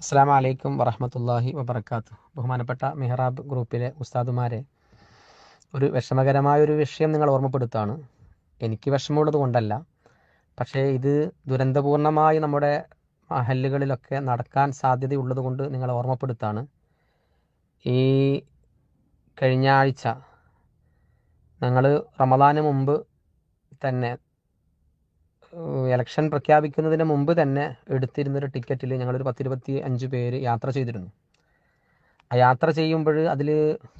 അസ്സാം വലൈക്കും വറഹമത്തല്ലാഹി വബർക്കാത്തു ബഹുമാനപ്പെട്ട മെഹ്റാബ് ഗ്രൂപ്പിലെ ഉസ്താദുമാരെ ഒരു വിഷമകരമായ ഒരു വിഷയം നിങ്ങൾ ഓർമ്മപ്പെടുത്താണ് എനിക്ക് വിഷമമുള്ളത് കൊണ്ടല്ല പക്ഷേ ഇത് ദുരന്തപൂർണമായി നമ്മുടെ മഹല്ലുകളിലൊക്കെ നടക്കാൻ സാധ്യതയുള്ളത് കൊണ്ട് നിങ്ങൾ ഓർമ്മപ്പെടുത്താണ് ഈ കഴിഞ്ഞ ആഴ്ച ഞങ്ങൾ റമദാന് മുമ്പ് തന്നെ ഇലക്ഷൻ പ്രഖ്യാപിക്കുന്നതിന് മുമ്പ് തന്നെ എടുത്തിരുന്നൊരു ടിക്കറ്റിൽ ഞങ്ങളൊരു പത്തിരുപത്തി അഞ്ച് പേര് യാത്ര ചെയ്തിരുന്നു. ആ യാത്ര ചെയ്യുമ്പോൾ അതിൽ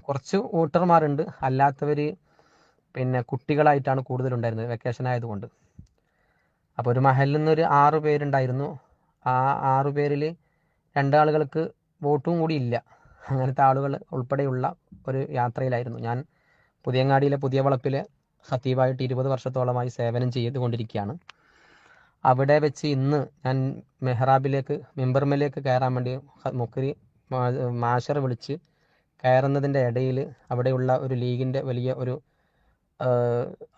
കുറച്ച് വോട്ടർമാരുണ്ട്. അല്ലാത്തവർ പിന്നെ കുട്ടികളായിട്ടാണ് കൂടുതലുണ്ടായിരുന്നത് വെക്കേഷൻ ആയതുകൊണ്ട്. അപ്പോൾ ഒരു മഹലിൽ നിന്നൊരു ആറ് പേരുണ്ടായിരുന്നു. ആ ആറു പേരിൽ രണ്ടാളുകൾക്ക് വോട്ടും കൂടി ഇല്ല. അങ്ങനത്തെ ആളുകൾ ഉൾപ്പെടെയുള്ള ഒരു യാത്രയിലായിരുന്നു. ഞാൻ പുതിയങ്ങാടിയിലെ പുതിയ വളപ്പിലെ ഖത്തീബായിട്ട് ഇരുപത് വർഷത്തോളമായി സേവനം ചെയ്തുകൊണ്ടിരിക്കുകയാണ്. അവിടെ വെച്ച് ഇന്ന് ഞാൻ മെഹ്റാബിലേക്ക് മെമ്പർമലേക്ക് കയറാൻ വേണ്ടി മുക്കരി മാഷർ വിളിച്ച് കയറുന്നതിന്റെ ഇടയിൽ അവിടെയുള്ള ഒരു ലീഗിന്റെ വലിയ ഒരു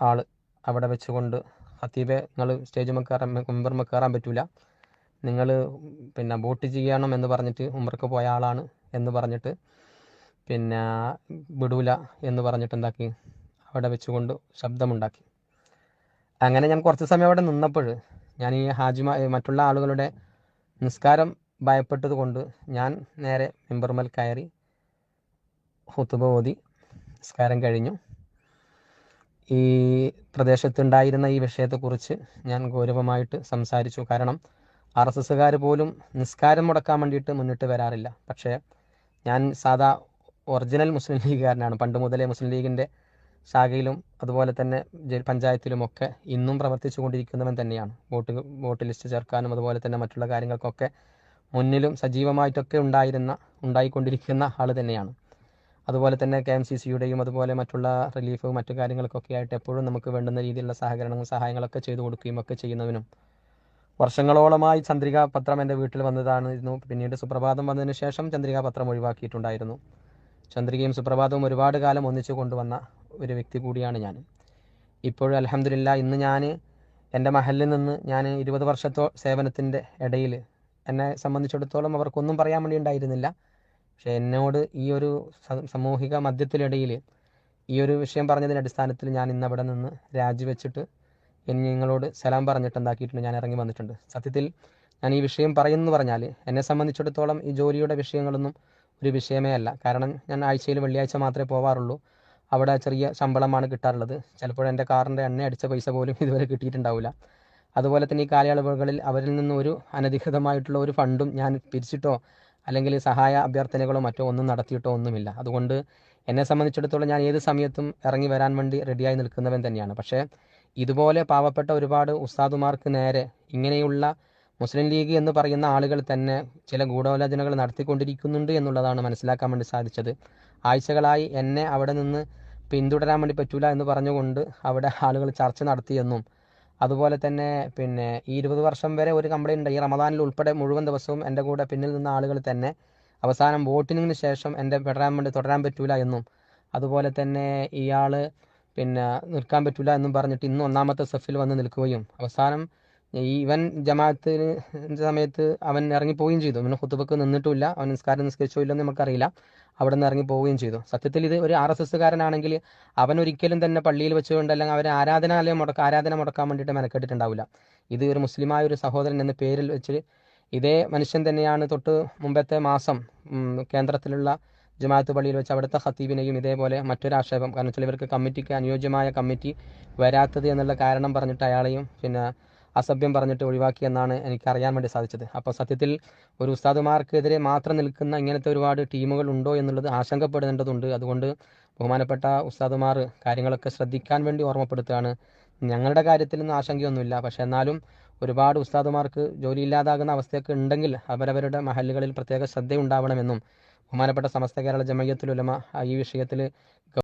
ആൾ അവിടെ വെച്ചുകൊണ്ട് ഹത്തീബെ നിങ്ങൾ സ്റ്റേജ് കയറാൻ മെമ്പർമ കയറാൻ പറ്റൂല. നിങ്ങൾ പിന്നെ വോട്ട് ചെയ്യണം എന്ന് പറഞ്ഞിട്ട് ഉമ്മർക്ക് പോയ ആളാണ് എന്ന് പറഞ്ഞിട്ട് പിന്നെ വിടൂല എന്ന് പറഞ്ഞിട്ട് എന്താക്കി? അവിടെ വെച്ചുകൊണ്ട് ശബ്ദമുണ്ടാക്കി. അങ്ങനെ ഞാൻ കുറച്ച് സമയം അവിടെ നിന്നപ്പോൾ ഞാൻ ഈ ഹാജിമ മറ്റുള്ള ആളുകളുടെ നിസ്കാരം ഭയപ്പെട്ടത് കൊണ്ട് ഞാൻ നേരെ മെമ്പർമൽ കയറി ഹുത്തുബ ഓതി നിസ്കാരം കഴിഞ്ഞു. ഈ പ്രദേശത്തുണ്ടായിരുന്ന ഈ വിഷയത്തെക്കുറിച്ച് ഞാൻ ഗൗരവമായിട്ട് സംസാരിച്ചു. കാരണം ആർ എസ് എസ്സുകാർ പോലും നിസ്കാരം മുടക്കാൻ വേണ്ടിയിട്ട് മുന്നിട്ട് വരാറില്ല. പക്ഷേ ഞാൻ സാധാ ഒറിജിനൽ മുസ്ലിം ലീഗുകാരനാണ്. പണ്ട് മുതലേ മുസ്ലിം ലീഗിന്റെ ശാഖയിലും അതുപോലെ തന്നെ പഞ്ചായത്തിലുമൊക്കെ ഇന്നും പ്രവർത്തിച്ചു കൊണ്ടിരിക്കുന്നവൻ തന്നെയാണ്. വോട്ട് വോട്ട് ലിസ്റ്റ് ചേർക്കാനും അതുപോലെ തന്നെ മറ്റുള്ള കാര്യങ്ങൾക്കൊക്കെ മുന്നിലും സജീവമായിട്ടൊക്കെ ഉണ്ടായിരുന്ന ഉണ്ടായിക്കൊണ്ടിരിക്കുന്ന ആൾ തന്നെയാണ്. അതുപോലെ തന്നെ കെ എം സി സിയുടെയും അതുപോലെ മറ്റുള്ള റിലീഫ് മറ്റു കാര്യങ്ങൾക്കൊക്കെ ആയിട്ട് എപ്പോഴും നമുക്ക് വേണ്ടുന്ന രീതിയിലുള്ള സഹകരണങ്ങളും സഹായങ്ങളൊക്കെ ചെയ്തു കൊടുക്കുകയും ഒക്കെ ചെയ്യുന്നവനും. വർഷങ്ങളോളമായി ചന്ദ്രികാ പത്രം എന്റെ വീട്ടിൽ വന്നതായിരുന്നു പിന്നീട് സുപ്രഭാതം വന്നതിന് ശേഷം ചന്ദ്രികാ പത്രം ഒഴിവാക്കിയിട്ടുണ്ടായിരുന്നു. ചന്ദ്രികയും സുപ്രഭാതവും ഒരുപാട് കാലം ഒന്നിച്ചു കൊണ്ടുവന്ന ഒരു വ്യക്തി കൂടിയാണ് ഞാൻ. ഇപ്പോഴും അലഹമില്ല ഇന്ന് ഞാൻ എന്റെ മഹലിൽ നിന്ന് ഞാൻ ഇരുപത് വർഷത്തോ സേവനത്തിന്റെ ഇടയിൽ എന്നെ സംബന്ധിച്ചിടത്തോളം അവർക്കൊന്നും പറയാൻ വേണ്ടി ഉണ്ടായിരുന്നില്ല. പക്ഷേ എന്നോട് ഈ ഒരു സാമൂഹിക മധ്യത്തിലിടയിൽ ഈ ഒരു വിഷയം പറഞ്ഞതിന്റെ അടിസ്ഥാനത്തിൽ ഞാൻ ഇന്ന് അവിടെ നിന്ന് രാജിവെച്ചിട്ട് ഇനി നിങ്ങളോട് സലാം പറഞ്ഞിട്ട് എന്താക്കിയിട്ടുണ്ട് ഞാൻ ഇറങ്ങി വന്നിട്ടുണ്ട്. സത്യത്തിൽ ഞാൻ ഈ വിഷയം പറയുന്നു പറഞ്ഞാൽ എന്നെ സംബന്ധിച്ചിടത്തോളം ഈ ജോലിയുടെ വിഷയങ്ങളൊന്നും ഒരു വിഷയമേ അല്ല. കാരണം ഞാൻ ആഴ്ചയിൽ വെള്ളിയാഴ്ച മാത്രമേ പോവാറുള്ളൂ. അവിടെ ചെറിയ ശമ്പളമാണ് കിട്ടാറുള്ളത്. ചിലപ്പോൾ എന്റെ കാറിന്റെ എണ്ണ അടിച്ച പൈസ പോലും ഇതുവരെ കിട്ടിയിട്ടുണ്ടാവില്ല. അതുപോലെ തന്നെ ഈ കാലയളവുകളിൽ അവരിൽ നിന്ന് ഒരു അനധികൃതമായിട്ടുള്ള ഒരു ഫണ്ടും ഞാൻ പിരിച്ചിട്ടോ അല്ലെങ്കിൽ സഹായ അഭ്യർത്ഥനകളോ മറ്റോ ഒന്നും നടത്തിയിട്ടോ ഒന്നുമില്ല. അതുകൊണ്ട് എന്നെ സംബന്ധിച്ചിടത്തോളം ഞാൻ ഏത് സമയത്തും ഇറങ്ങി വരാൻ വേണ്ടി റെഡിയായി നിൽക്കുന്നവൻ തന്നെയാണ്. പക്ഷേ ഇതുപോലെ പാവപ്പെട്ട ഒരുപാട് ഉസ്താദുമാർക്ക് നേരെ ഇങ്ങനെയുള്ള മുസ്ലിം ലീഗ് എന്ന് പറയുന്ന ആളുകൾ തന്നെ ചില ഗൂഢാലോചനകൾ നടത്തിക്കൊണ്ടിരിക്കുന്നുണ്ട് എന്നുള്ളതാണ് മനസ്സിലാക്കാൻ വേണ്ടി സാധിച്ചത്. ആഴ്ചകളായി എന്നെ അവിടെ നിന്ന് പിന്തുടരാൻ വേണ്ടി പറ്റൂല എന്ന് പറഞ്ഞുകൊണ്ട് അവിടെ ആളുകൾ ചർച്ച നടത്തിയെന്നും അതുപോലെ തന്നെ പിന്നെ ഈ ഇരുപത് വർഷം വരെ ഒരു കംപ്ലൈന്റ് ഉണ്ട്. ഈ റമദാനിൽ ഉൾപ്പെടെ മുഴുവൻ ദിവസവും എന്റെ കൂടെ പിന്നിൽ നിന്ന ആളുകൾ തന്നെ അവസാനം വോട്ടിങ്ങിന് ശേഷം എന്റെ പെടരാൻ വേണ്ടി തുടരാൻ പറ്റൂല എന്നും അതുപോലെ തന്നെ ഇയാൾ പിന്നെ നിൽക്കാൻ പറ്റൂല എന്നും പറഞ്ഞിട്ട് ഇന്ന് ഒന്നാമത്തെ സെഫിൽ വന്ന് നിൽക്കുകയും അവസാനം ഇവൻ ജമാഅത്തിന് സമയത്ത് അവൻ ഇറങ്ങി ഇറങ്ങിപ്പോവുകയും ചെയ്തു. അവന് ഹുത്തുബക്ക് നിന്നിട്ടില്ല. അവൻ നിസ്കാരം നിസ്കരിച്ചോ ഇല്ലെന്ന് നമുക്കറിയില്ല. അവിടെ നിന്ന് ഇറങ്ങി പോവുകയും ചെയ്തു. സത്യത്തിൽ ഇത് ഒരു ആർ എസ് എസ്സുകാരനാണെങ്കിൽ അവൻ ഒരിക്കലും തന്നെ പള്ളിയിൽ വെച്ചുകൊണ്ട് അല്ലെങ്കിൽ അവരെ ആരാധനാലയം മുടക്ക ആരാധന മുടക്കാൻ വേണ്ടിയിട്ട് മെനക്കെട്ടിട്ടുണ്ടാവില്ല. ഇത് ഒരു മുസ്ലിമായ ഒരു സഹോദരൻ എന്ന പേരിൽ വെച്ച് ഇതേ മനുഷ്യൻ തന്നെയാണ് തൊട്ട് മുമ്പത്തെ മാസം കേന്ദ്രത്തിലുള്ള ജമാഅത്ത് പള്ളിയിൽ വെച്ച് അവിടുത്തെ ഖത്തീബിനെയും ഇതേപോലെ മറ്റൊരു ആക്ഷേപം. കാരണം വെച്ചാൽ ഇവർക്ക് കമ്മിറ്റിക്ക് അനുയോജ്യമായ കമ്മിറ്റി വരാത്തത് എന്നുള്ള കാരണം പറഞ്ഞിട്ട് അയാളെയും പിന്നെ അസഭ്യം പറഞ്ഞിട്ട് ഒഴിവാക്കി എന്നാണ് എനിക്ക് അറിയാൻ വേണ്ടി സാധിച്ചത്. അപ്പോൾ സത്യത്തിൽ ഒരു ഉസ്താദുമാർക്കെതിരെ മാത്രം നിൽക്കുന്ന ഇങ്ങനത്തെ ഒരുപാട് ടീമുകൾ ഉണ്ടോ എന്നുള്ളത് ആശങ്കപ്പെടേണ്ടതുണ്ട്. അതുകൊണ്ട് ബഹുമാനപ്പെട്ട ഉസ്താദുമാർ കാര്യങ്ങളൊക്കെ ശ്രദ്ധിക്കാൻ വേണ്ടി ഓർമ്മപ്പെടുത്തുകയാണ്. ഞങ്ങളുടെ കാര്യത്തിലൊന്നും ആശങ്കയൊന്നുമില്ല. പക്ഷേ എന്നാലും ഒരുപാട് ഉസ്താദുമാർക്ക് ജോലി ഇല്ലാതാകുന്ന അവസ്ഥയൊക്കെ ഉണ്ടെങ്കിൽ അവരവരുടെ മഹലുകളിൽ പ്രത്യേക ശ്രദ്ധയുണ്ടാവണമെന്നും ബഹുമാനപ്പെട്ട സമസ്ത കേരള ജമയത്തിലുലമ ഈ വിഷയത്തിൽ